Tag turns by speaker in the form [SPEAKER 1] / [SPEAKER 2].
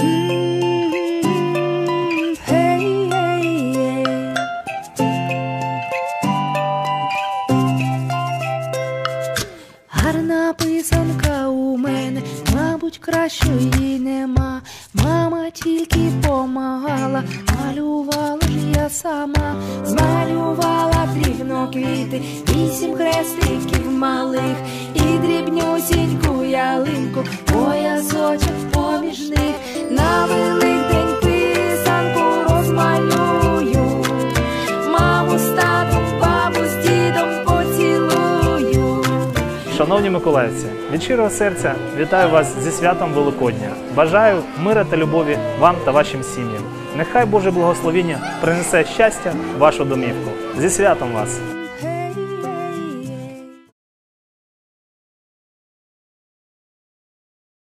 [SPEAKER 1] Гарна писанка у мене, мабуть, кращої нема. Мама тільки помагала, малювала ж я сама, змалювала дрібно квіти, вісім хрестиків малих. І дрібнюсіньку ялинку, поясочок поміж
[SPEAKER 2] Шановні миколаївці, від щирого серця вітаю вас зі святом Великодня. Бажаю мира та любові вам та вашим сім'ям. Нехай Боже благословіння принесе щастя в вашу домівку. Зі святом вас!